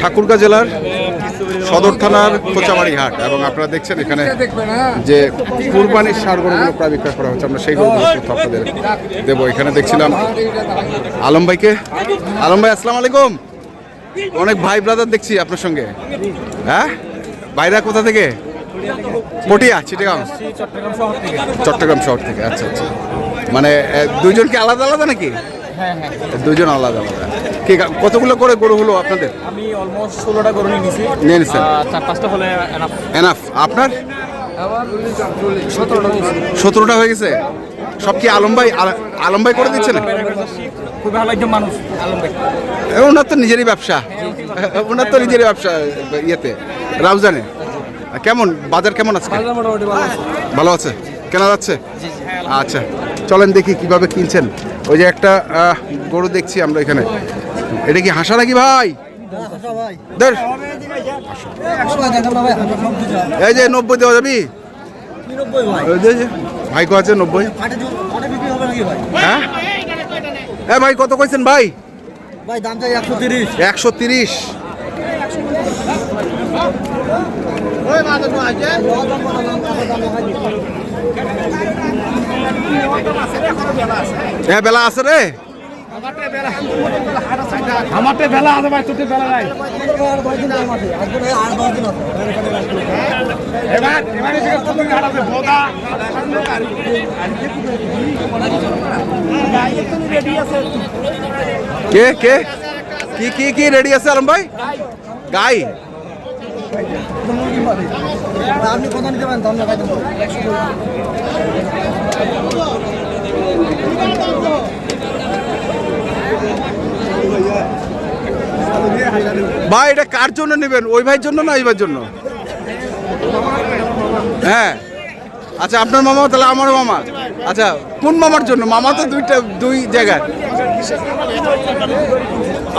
ঠাকুরগাঁ জেলার সদর থানার কোচাবাড়ি হাট এবং আপনারা দেখছেন এখানে যে কুরবানির সার গরুগুলো প্রায় বিক্রয় করা হচ্ছে। আমরা সেই গরুগুলো তথ্য আপনাদের দেবো। এখানে দেখছিলাম আলম ভাইকে। আলম ভাই আসসালামু আলাইকুম। অনেক ভাই ব্রাদার দেখছি আপনার সঙ্গে। হ্যাঁ? ভাইরা কোথা থেকে? পটিয়া চিটাগাং চট্টগ্রাম শহর থেকে আচ্ছা আচ্ছা। মানে এ, দুইজন কি আলাদা আলাদা নাকি? হ্যাঁ হ্যাঁ। দুইজন আলাদা আলাদা। কি কতগুলো করে গরু হলো আপনাদের? আমি অলমোস্ট ষোলোটা করে নিয়ে নিছি। নিয়ে নিছেন। চার পাঁচটা হলে। এনাফ আপনার? সতেরোটা হয়ে গেছে। সব কি আলম ভাই আলম ভাই করে দিচ্ছে। না খুব ভালো একজন মানুষ আলম ভাই ওনার তো নিজেরই ব্যবসা। ওনার তো নিজেরই ব্যবসা ইয়েতে রাউজানে। কেমন? বাজার কেমন আছে। ভালো আছে? কেনা যাচ্ছে? আচ্ছা চলেন দেখি কীভাবে কিনছেন। ওই যে একটা গরু দেখছি আমরা এখানে। এটা কি হাসা নাকি ভাই? এই যে নব্বই দেওয়া যাবি? ভাই কো আছে নব্বই। হ্যাঁ? এ ভাই কত কইছেন ভাই? ভাই দাম চাই একশো তিরিশ। একশো তিরিশ। হ্যাঁ বেলা আছে রে? আমারটা বেলা আছে ভাই তোতে বেলা নাই। এবার এবারে বোদা। কে কে? কি কি কি রেডি আছে আলম ভাই? গাই। আপনি ভাই, এটা কার জন্য নেবেন? ওই ভাইয়ের জন্য না ওই ভাইয়ের জন্য? হ্যাঁ। আচ্ছা আপনার মামা তাহলে আমার মামা। আচ্ছা কোন মামার জন্য? মামা তো দুইটা দুই জায়গায়।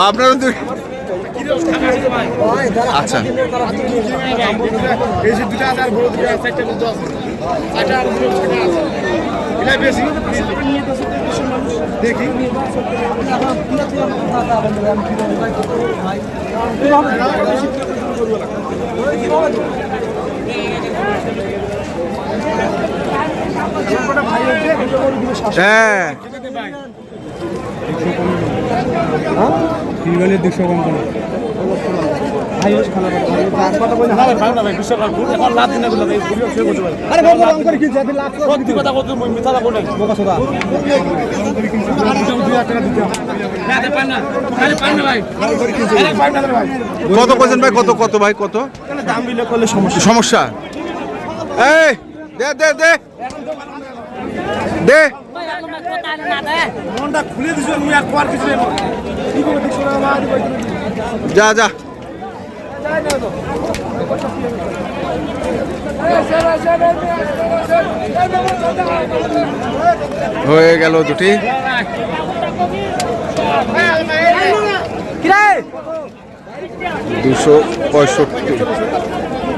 আপনারা দুই আচ্ছা। এই যে দুটা আছে বড় দুটা আছে চারটা দুটো আছে। চারটা আর দুটো ছটা আছে। এটা বেশি? দেখি। হ্যাঁ। দুশো কম কত কইছেন ভাই? কত কত ভাই? কত? দাম বিলে করলে সমস্যা। সমস্যা এই দে দে দে। দে। মনটা খুলে দিছো আর কিছু যা যা। হয়ে গেল দুটি। দুশো পঁয়ষট্টি।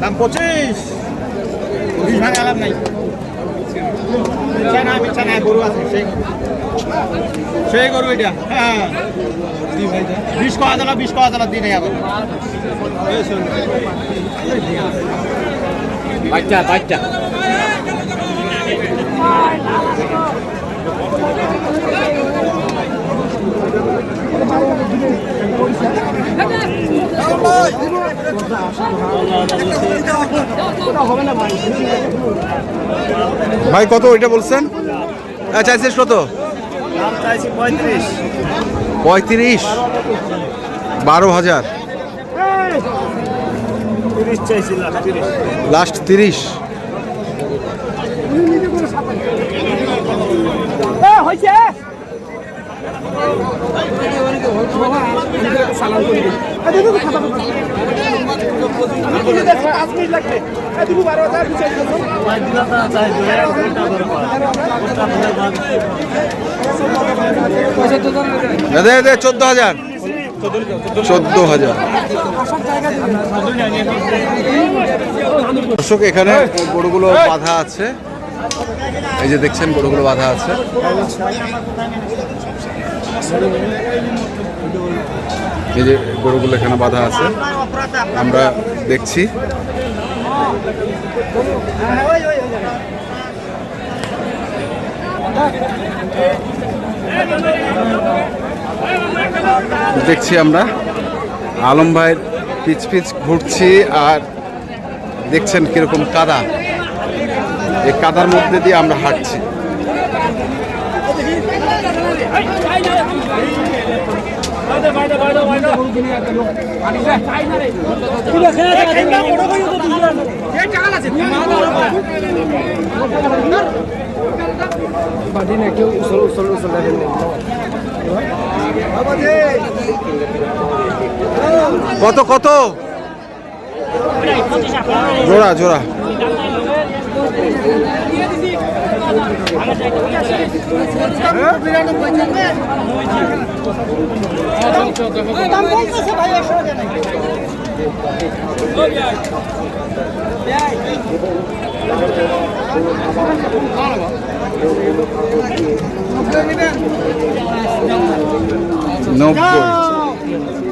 দাম পঁচিশ। বিশ ভাঙা আলাপ নাই বিছানা বিছানা গরু আছে সেই গরু এটা হ্যাঁ বিশ কয়া জানা বিশ কয়া জানা দিনে আবার বাচ্চা বাচ্চা। ভাই কত ওইটা বলছেন? আচ্ছা চাইছিস কত? পঁয়ত্রিশ। বারো হাজার। লাস্ট তিরিশ। দে চোদ্দ হাজার। চোদ্দ হাজার। দর্শক, এখানে গরুগুলো বাধা আছে। এই যে দেখছেন, গরুগুলো বাধা আছে। এই যে গরুগুলো এখানে বাধা আছে, আমরা দেখছি। দেখছি আমরা। আলম ভাইয়ের পিচ পিচ ঘুরছি আর দেখছেন কীরকম কাদা। এই কাদার মধ্যে দিয়ে আমরা হাঁটছি। কত কত? জোড়া জোড়া। নব্বই।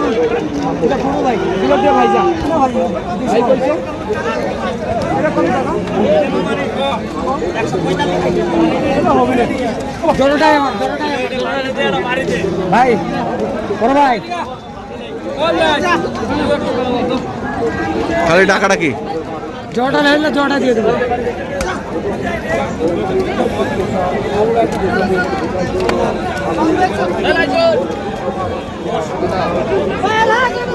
বড় ভাই খালি টাকাটা কি? জটা লাগলে জটা দিয়ে দেবো। দিয়ে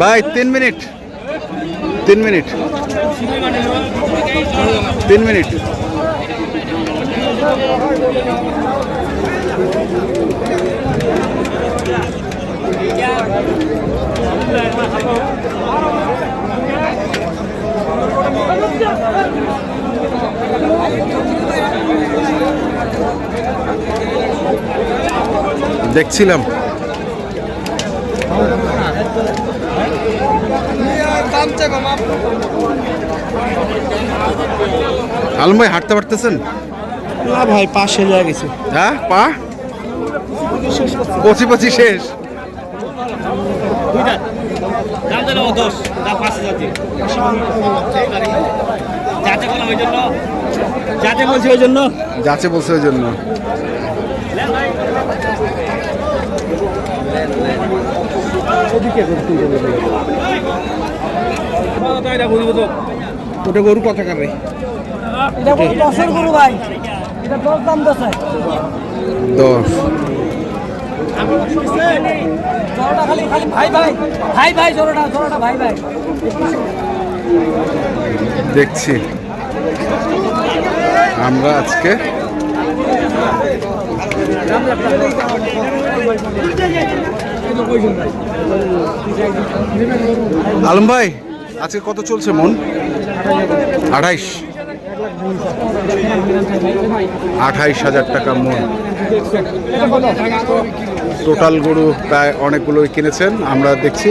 ভাই তিন মিনিট। তিন মিনিট। তিন মিনিট। দেখছিলাম। আলম ভাই হাঁটতে পারতেছেন? না ভাই পাঁচশো হয়ে গেছে। হ্যাঁ পা? পচি পচি শেষ। যাতে বলা ওই জন্য? যাতে বলছি ওই জন্য? যাচ্ছে বলছে ওই জন্য। ওটা গরু কথা কাবে এটা গরু ভাই। এটা দশ দাম দশ। দশ। দেখছি। আমরা আজকে আলম ভাই আজকে কত চলছে মন? আঠাইশ। আঠাইশ হাজার টাকা মন। টোটাল গরু প্রায় অনেকগুলোই কিনেছেন আমরা দেখছি।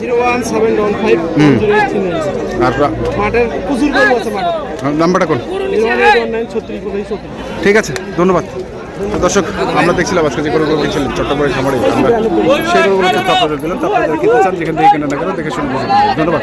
গরু নাম্বারটা কোন ঠিক আছে ধন্যবাদ। দর্শক আমরা দেখছিলাম আজকে যে গরুগুলো কিনছিলেন চট্টগ্রামের খামারে আমরা সেই গরুগুলো কিন্তু আপনাদের দিলাম আপনাদের কিনতে চান যেখান থেকে কেনা না কেন দেখে শুনব ধন্যবাদ।